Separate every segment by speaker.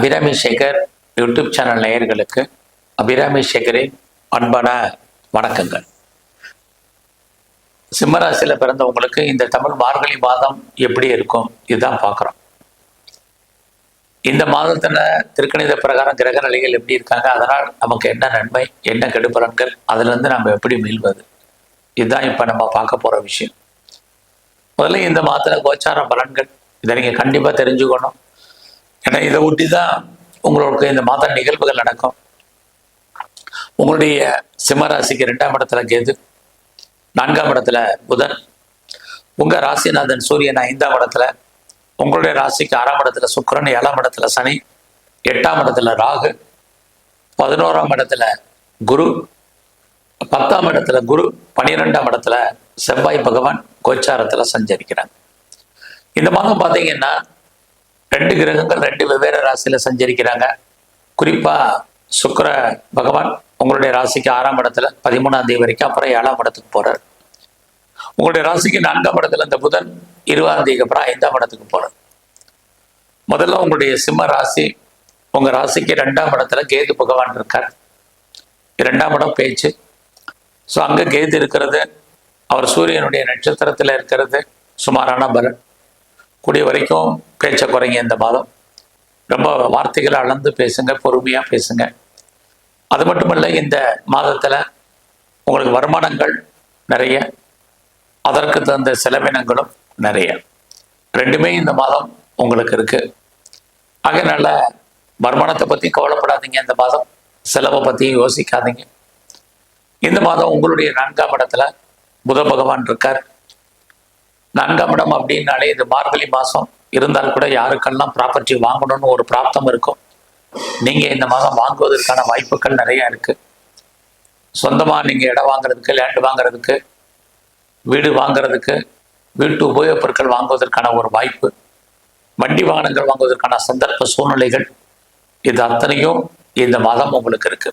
Speaker 1: Abirami Sekar YouTube channel நேயர்களுக்கு அபிராமி சேகரின் அன்பான வணக்கங்கள். சிம்மராசியில் பிறந்தவங்களுக்கு இந்த தமிழ் மார்கழி மாதம் எப்படி இருக்கும்? இதுதான் பார்க்குறோம். இந்த மாதத்துல திருக்கணித பிரகாரம் கிரக நிலைகள் எப்படி இருக்காங்க? அதனால் நமக்கு என்ன நன்மை என்ன கெடுபலன்கள் அதுலேருந்து நம்ம எப்படி மீள்வது? இதுதான் இப்போ நம்ம பார்க்க போகிற விஷயம். முதல்ல இந்த மாதத்தில் கோச்சார பலன்கள் இதை நீங்கள் கண்டிப்பாக தெரிஞ்சுக்கணும். ஏன்னா இதை ஒட்டி தான் உங்களுக்கு இந்த மாத நிகழ்வுகள் நடக்கும். உங்களுடைய சிம்மராசிக்கு ரெண்டாம் இடத்துல கேது நான்காம் இடத்துல புதன். உங்க ராசிநாதன் சூரியன் ஐந்தாம் இடத்துல உங்களுடைய ராசிக்கு ஆறாம் இடத்துல சுக்கரன் ஏழாம் இடத்துல சனி எட்டாம் இடத்துல ராகு பதினோராம் இடத்துல குரு பத்தாம் இடத்துல குரு பன்னிரெண்டாம் இடத்துல செவ்வாய் பகவான் கோச்சாரத்துல சஞ்சரிக்கிறாங்க இந்த மாதம் பார்த்தீங்கன்னா ரெண்டு கிரகங்கள் ரெண்டு வெவ்வேறு ராசியில் சஞ்சரிக்கிறாங்க. குறிப்பா சுக்கர பகவான் உங்களுடைய ராசிக்கு ஆறாம் இடத்துல பதிமூணாம் தேதி வரைக்கும் அப்புறம் ஏழாம் இடத்துக்கு போகிறார் உங்களுடைய ராசிக்கு நான்காம் இடத்துல இந்த புதன் இருபதாம் தேதிக்கு அப்புறம் ஐந்தாம் இடத்துக்கு போகிறார் முதல்ல உங்களுடைய சிம்ம ராசி உங்க ராசிக்கு ரெண்டாம் இடத்துல கேது பகவான் இருக்கார். இரண்டாம் இடம் பேச்சு. ஸோ அங்கே கேது இருக்கிறது அவர் சூரியனுடைய நட்சத்திரத்தில் இருக்கிறது சுமாரான பலன். கூடிய வரைக்கும் பேச்சை குறைங்க இந்த மாதம். ரொம்ப வார்த்தைகளை அளந்து பேசுங்க பொறுமையாக பேசுங்க. அது மட்டுமல்ல இந்த மாதத்தில் உங்களுக்கு வருமானங்கள் நிறைய அதற்கு தகுந்த செலவினங்களும் நிறைய. ரெண்டுமே இந்த மாதம் உங்களுக்கு இருக்குது ஆகையினால வருமானத்தை பற்றி கவலைப்படாதீங்க இந்த மாதம். செலவை பற்றி யோசிக்காதீங்க. இந்த மாதம் உங்களுடைய நான்காம் இடத்துல புத பகவான் இருக்கார். நான்காம் இடம் அப்படின்னாலே இது மார்கழி மாதம் இருந்தால் கூட யாருக்கெல்லாம் ப்ராப்பர்ட்டி வாங்கணும்னு ஒரு பிராப்தம் இருக்கும். நீங்கள் இந்த மாதம் வாங்குவதற்கான வாய்ப்புகள் நிறைய இருக்கு. சொந்தமாக நீங்கள் இடம் வாங்குறதுக்கு லேண்டு வாங்குறதுக்கு வீடு வாங்குறதுக்கு வீட்டு உபயோகப் பொருட்கள் வாங்குவதற்கான ஒரு வாய்ப்பு வண்டி வாகனங்கள் வாங்குவதற்கான சந்தர்ப்ப சூழ்நிலைகள் இது அத்தனையும் இந்த மாதம் உங்களுக்கு இருக்கு.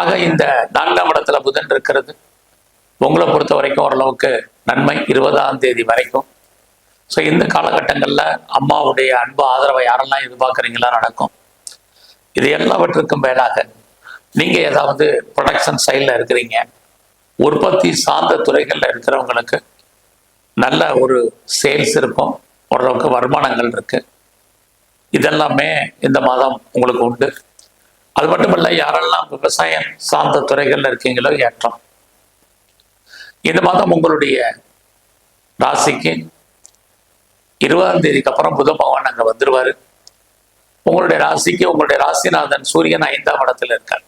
Speaker 1: ஆக இந்த நான்காம் இடத்துல புதன் இருக்கிறது. உங்களை பொறுத்த வரைக்கும் ஓரளவுக்கு நன்மை இருபதாம் தேதி வரைக்கும். ஸோ இந்த காலகட்டங்களில் அம்மாவுடைய அன்பு ஆதரவை யாரெல்லாம் எதிர்பார்க்குறீங்களா நடக்கும். இது எல்லாவற்றுக்கும் மேலாக நீங்கள் ஏதாவது ப்ரொடக்ஷன் சைடில் இருக்கிறீங்க. உற்பத்தி சார்ந்த துறைகளில் இருக்கிறவங்களுக்கு நல்ல ஒரு சேல்ஸ் இருக்கும். ஓரளவுக்கு வருமானங்கள் இருக்குது இதெல்லாமே இந்த மாதம் உங்களுக்கு உண்டு. அது மட்டும் இல்லை யாரெல்லாம் விவசாயம் சார்ந்த துறைகளில் இருக்கீங்களோ ஏற்றம். இந்த மாதம் உங்களுடைய ராசிக்கு இருபதாம் தேதிக்கு அப்புறம் புத பகவான் அங்கே வந்துருவாரு. உங்களுடைய ராசிக்கு உங்களுடைய ராசிநாதன் சூரியன் ஐந்தாம் இடத்துல இருக்கார்.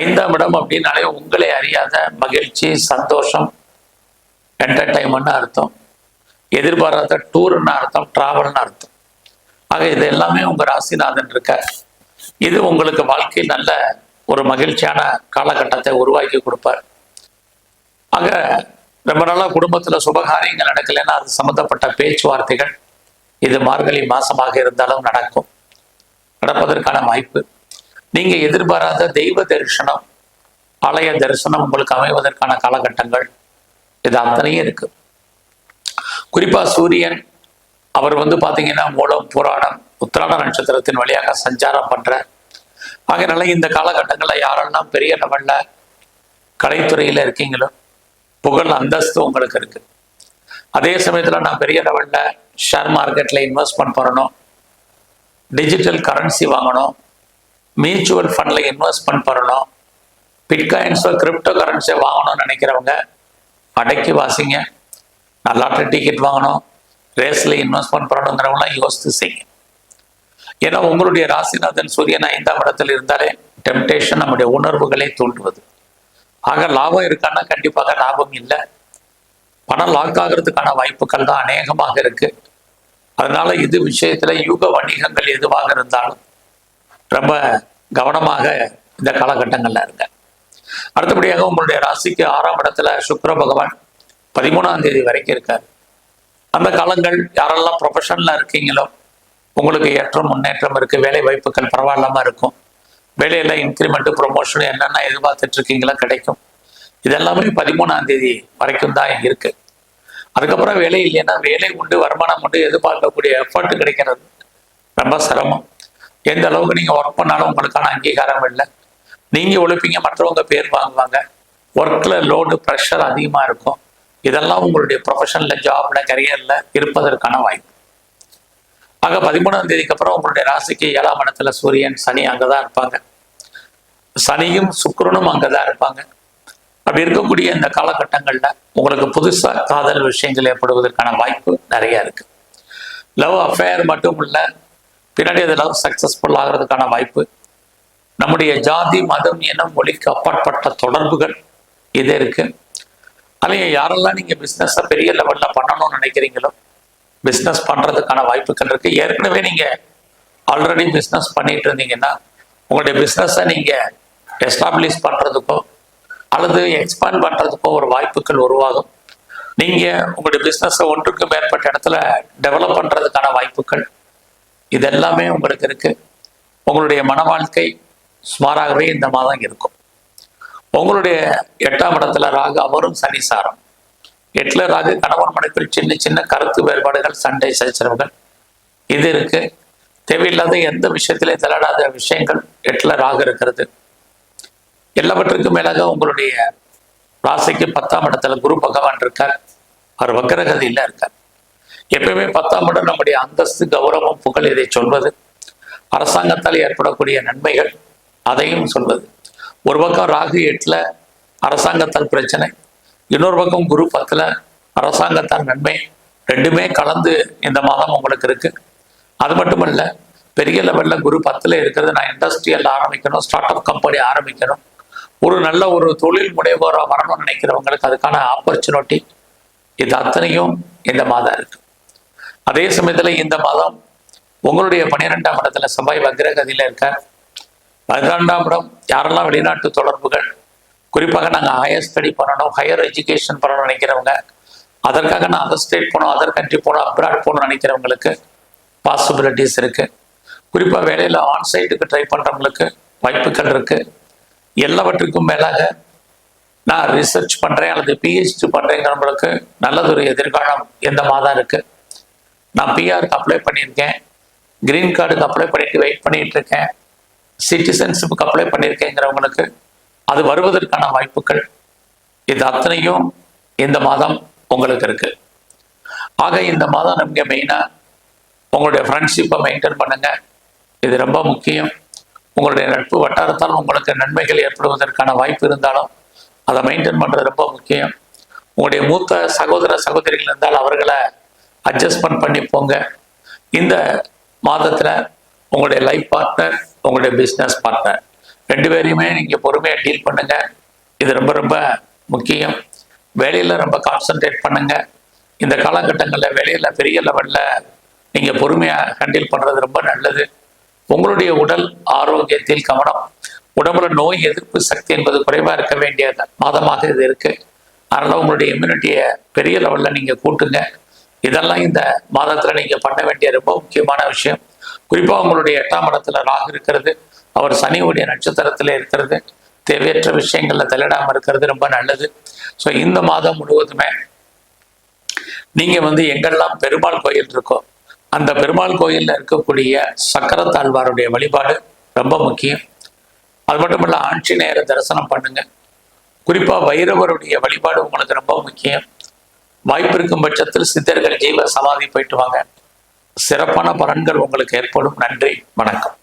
Speaker 1: ஐந்தாம் இடம் அப்படின்னாலே உங்களை அறியாத மகிழ்ச்சி சந்தோஷம் என்டர்டைன்மெண்ட்னு அர்த்தம். எதிர்பாராத டூர்னு அர்த்தம் டிராவல்னு அர்த்தம். ஆக இது எல்லாமே உங்க ராசிநாதன் இருக்கார். இது உங்களுக்கு வாழ்க்கையில் நல்ல ஒரு மகிழ்ச்சியான காலகட்டத்தை உருவாக்கி கொடுப்பார். ஆக ரொம்ப நாளாக குடும்பத்தில் சுபகாரியங்கள் நடக்கலைன்னா அது சம்மந்தப்பட்ட பேச்சுவார்த்தைகள் இது மார்கழி மாசமாக இருந்தாலும் நடக்கும். நடப்பதற்கான வாய்ப்பு. நீங்க எதிர்பாராத தெய்வ தரிசனம் ஆலய தரிசனம் உங்களுக்கு அமைவதற்கான காலகட்டங்கள் இது அத்தனையும் இருக்கு. குறிப்பா சூரியன் அவர் வந்து பாத்தீங்கன்னா மூலம் புராணம் உத்திராட நட்சத்திரத்தின் வழியாக சஞ்சாரம் பண்ற. ஆகையினால இந்த காலகட்டங்களில் யாரெல்லாம் பெரிய லெவல்ல கலைத்துறையில இருக்கீங்களோ புகழ் அந்தஸ்து உங்களுக்கு இருக்கு. அதே சமயத்தில் நான் பெரிய லெவலில் ஷேர் மார்க்கெட்டில் இன்வெஸ்ட்மெண்ட் பண்ணணும் டிஜிட்டல் கரன்சி வாங்கணும் மியூச்சுவல் ஃபண்டில் இன்வெஸ்ட்மெண்ட் பண்ணணும் பிட்காயின்ஸோ கிரிப்டோ கரன்சியை வாங்கணும்னு நினைக்கிறவங்க அடக்கி வாசிங்க. நான் டிக்கெட் வாங்கணும் ரேஸில் இன்வெஸ்ட்மெண்ட் பண்ணணுங்கிறவங்களாம் யோசித்து செய்யுங்க. ஏன்னா உங்களுடைய ராசிநாதன் சூரியன் ஐந்தாம் இடத்தில் இருந்தாலே டெம்டேஷன் நம்முடைய உணர்வுகளை தூண்டுவது. ஆக லாபம் இருக்கான்னா கண்டிப்பாக லாபம் இல்லை. பணம் லாக் ஆகிறதுக்கான வாய்ப்புகள் தான் அநேகமாக இருக்கு. அதனால இது விஷயத்துல யூக வணிகங்கள் எதுவாக இருந்தாலும் ரொம்ப கவனமாக இந்த காலகட்டங்கள்ல இருங்க. அடுத்தபடியாக உங்களுடைய ராசிக்கு ஆறாம் இடத்துல சுக்கர பகவான் பதிமூணாம் தேதி வரைக்கும் இருக்கார். அந்த காலங்கள் யாரெல்லாம் ப்ரொஃபஷனில் இருக்கீங்களோ உங்களுக்கு ஏற்றம் முன்னேற்றம் இருக்கு வேலை வாய்ப்புகள் பரவாயில்லாம இருக்கும். வேலையில இன்க்ரிமெண்ட் ப்ரொமோஷன் என்னென்ன எதிர்பார்த்துட்டு இருக்கீங்களா கிடைக்கும். இதெல்லாமே பதிமூணாம் தேதி வரைக்கும் தான் இருக்கு. அதுக்கப்புறம் வேலை இல்லைன்னா வேலை உண்டு வருமானம் உண்டு எதிர்பார்க்கக்கூடிய எஃபர்ட் கிடைக்கிறது. ரொம்ப சிரமம். எந்த அளவுக்கு நீங்க ஒர்க் பண்ணாலும் உங்களுக்கான அங்கீகாரம் இல்லை. நீங்க உழைப்பீங்க மற்றவங்க பேர் வாங்குவாங்க. ஒர்க்ல லோடு ப்ரெஷர் அதிகமா இருக்கும். இதெல்லாம் உங்களுடைய ப்ரொஃபஷனில் ஜாப்ல கரியர்ல இருப்பதற்கான வாய்ப்பு. ஆக பதிமூணாம் தேதிக்கு அப்புறம் உங்களுடைய ராசிக்கு ஏழாம் இடத்துல சூரியன் சனி அங்கதான் இருப்பாங்க. சனியும் சுக்கரனும் அங்கதான் இருப்பாங்க. அப்படி இருக்கக்கூடிய இந்த காலகட்டங்கள்ல உங்களுக்கு புதுசா காதல் விஷயங்கள் ஏற்படுவதற்கான வாய்ப்பு நிறைய இருக்கு. லவ் அஃபேர் மட்டும் இல்ல பின்னாடி அது லவ் சக்சஸ்ஃபுல் ஆகிறதுக்கான வாய்ப்பு. நம்முடைய ஜாதி மதம் இனம் மொழிக்கு அப்பாற்பட்ட தொடர்புகள் இது இருக்கு. அதுலயே யாரெல்லாம் நீங்க பிஸ்னஸை பெரிய லெவல்ல பண்ணணும்னு நினைக்கிறீங்களோ பிசினஸ் பண்றதுக்கான வாய்ப்புகள் இருக்கு. ஏற்கனவே நீங்க ஆல்ரெடி பிஸ்னஸ் பண்ணிட்டு இருந்தீங்கன்னா உங்களுடைய பிஸ்னஸை நீங்க எஸ்டாப்ளிஷ் பண்ணுறதுக்கோ அல்லது எக்ஸ்பேண்ட் பண்ணுறதுக்கோ ஒரு வாய்ப்புகள் உருவாகும். நீங்கள் உங்களுடைய பிஸ்னஸை ஒன்றுக்கு மேற்பட்ட இடத்துல டெவலப் பண்ணுறதுக்கான வாய்ப்புகள் இது எல்லாமே உங்களுக்கு இருக்குது உங்களுடைய மன வாழ்க்கை சுமாராகவே இந்த மாதம் இருக்கும். உங்களுடைய எட்டாம் இடத்துல ராகு அவரும் சனி சாரம் ராகு கணவன் மனைப்பில் சின்ன சின்ன கருத்து வேறுபாடுகள் சண்டை சச்சரவுகள் இது இருக்குது தேவையில்லாத எந்த விஷயத்திலையும் தலையிடாத விஷயங்கள் எட்டில் ராகு இருக்கிறது. எல்லாவற்றுக்கும் மேலாக உங்களுடைய ராசிக்கு பத்தாம் இடத்துல குரு பகவான் இருக்கார். அவர் வக்கரகதியில் இருக்கார். எப்பயுமே பத்தாம் இடம் நம்முடைய அந்தஸ்து கௌரவம் புகழ் இதை சொல்வது. அரசாங்கத்தால் ஏற்படக்கூடிய நன்மைகள் அதையும் சொல்வது. ஒரு பக்கம் ராகு எட்டில் அரசாங்கத்தால் பிரச்சனை இன்னொரு பக்கம் குரு பத்தில் அரசாங்கத்தால் நன்மை. ரெண்டுமே கலந்து இந்த மாதம் உங்களுக்கு இருக்கு. அது மட்டும் பெரிய லெவலில் குரு பத்தில் இருக்கிறது நான் இண்டஸ்ட்ரியல் ஆரம்பிக்கணும் ஸ்டார்ட் அப் கம்பெனி ஆரம்பிக்கணும். ஒரு நல்ல ஒரு தொழில் முனைவோரா வரணும்னு நினைக்கிறவங்களுக்கு அதுக்கான ஆப்பர்ச்சுனிட்டி இது அத்தனையும் இந்த மாதம் இருக்கு. அதே சமயத்துல இந்த மாதம் உங்களுடைய பன்னிரெண்டாம் இடத்துல செவ்வாய் வக்ரகதியில இருக்க பதினெண்டாம் இடம் யாரெல்லாம் வெளிநாட்டு தொடர்புகள் குறிப்பாக நாங்கள் ஹையர் ஸ்டடி பண்ணணும் ஹையர் எஜுகேஷன் பண்ணணும்னு நினைக்கிறவங்க அதற்காக நான் அதர் ஸ்டேட் போகணும் அதர் கண்ட்ரி போகணும் அப்ராட் போகணும்னு நினைக்கிறவங்களுக்கு பாசிபிலிட்டிஸ் இருக்கு. குறிப்பாக வேலையில் ஆன்சைட்டுக்கு ட்ரை பண்ணுறவங்களுக்கு வாய்ப்புகள் இருக்குது எல்லாவற்றுக்கும் மேலாக நான் ரிசர்ச் பண்ணுறேன் அல்லது பிஹெச்டி பண்ணுறேங்கிறவங்களுக்கு நல்லதொரு எதிர்காலம் எந்த மாதம் இருக்கு? நான் பிஆருக்கு அப்ளை பண்ணியிருக்கேன். கிரீன் கார்டுக்கு அப்ளை பண்ணிட்டு வெயிட் பண்ணிட்டு இருக்கேன் சிட்டிசன்ஷிப்புக்கு அப்ளை பண்ணியிருக்கேங்கிறவங்களுக்கு அது வருவதற்கான வாய்ப்புகள் இது அத்தனையும் இந்த மாதம் உங்களுக்கு இருக்கு. ஆக இந்த மாதம் நமக்கு மெயினாக உங்களுடைய ஃப்ரெண்ட்ஷிப்பை மெயின்டைன் பண்ணுங்க. இது ரொம்ப முக்கியம். உங்களுடைய நட்பு வட்டாரத்தால் உங்களுக்கு நன்மைகள் ஏற்படுவதற்கான வாய்ப்பு இருந்தாலும் அதை மெயின்டைன் பண்ணுறது ரொம்ப முக்கியம். உங்களுடைய மூத்த சகோதர சகோதரிகள் இருந்தால் அவர்களை அட்ஜஸ்ட்மெண்ட் பண்ணி போங்க. இந்த மாதத்தில் உங்களுடைய லைஃப் பார்ட்னர் உங்களுடைய பிஸ்னஸ் பார்ட்னர் ரெண்டு பேரையுமே நீங்கள் பொறுமையாக டீல் பண்ணுங்க. இது ரொம்ப ரொம்ப முக்கியம். வேலையில் ரொம்ப கான்சன்ட்ரேட் பண்ணுங்க. இந்த காலகட்டங்களில் வேலையில் பெரிய லெவலில் நீங்கள் பொறுமையாக ஹேண்டில் பண்ணுறது ரொம்ப நல்லது. உங்களுடைய உடல் ஆரோக்கியத்தில் கவனம். உடம்புல நோய் எதிர்ப்பு சக்தி என்பது குறைவாக இருக்க வேண்டிய மாதமாக இது இருக்கு. அதனால் உங்களுடைய இம்யூனிட்டியை பெரிய லெவலில் நீங்கள் கூட்டுங்க. இதெல்லாம் இந்த மாதத்தில் நீங்கள் பண்ண வேண்டிய ரொம்ப முக்கியமான விஷயம். குறிப்பாக உங்களுடைய எட்டாம் இடத்துல ராகு இருக்கிறது. அவர் சனியுடைய நட்சத்திரத்தில் இருக்கிறது. தேவையற்ற விஷயங்களில் தலையிடாமல் இருக்கிறது ரொம்ப நல்லது. ஸோ இந்த மாதம் முழுவதுமே நீங்கள் வந்து எங்கெல்லாம் பெருமாள் கோயில் இருக்கோ அந்த பெருமாள் கோயில்ல இருக்கக்கூடிய சக்கரத்தாழ்வாருடைய வழிபாடு ரொம்ப முக்கியம். அது மட்டும் இல்ல ஆஞ்சநேயரை தரிசனம் பண்ணுங்க. குறிப்பா வைரவருடைய வழிபாடு உங்களுக்கு ரொம்ப முக்கியம். வாய்ப்பு இருக்கும் பட்சத்தில் சித்தர்கள் ஜீவ சமாதி போயிட்டு வாங்க. சிறப்பான பலன்கள் உங்களுக்கு ஏற்படும். நன்றி வணக்கம்.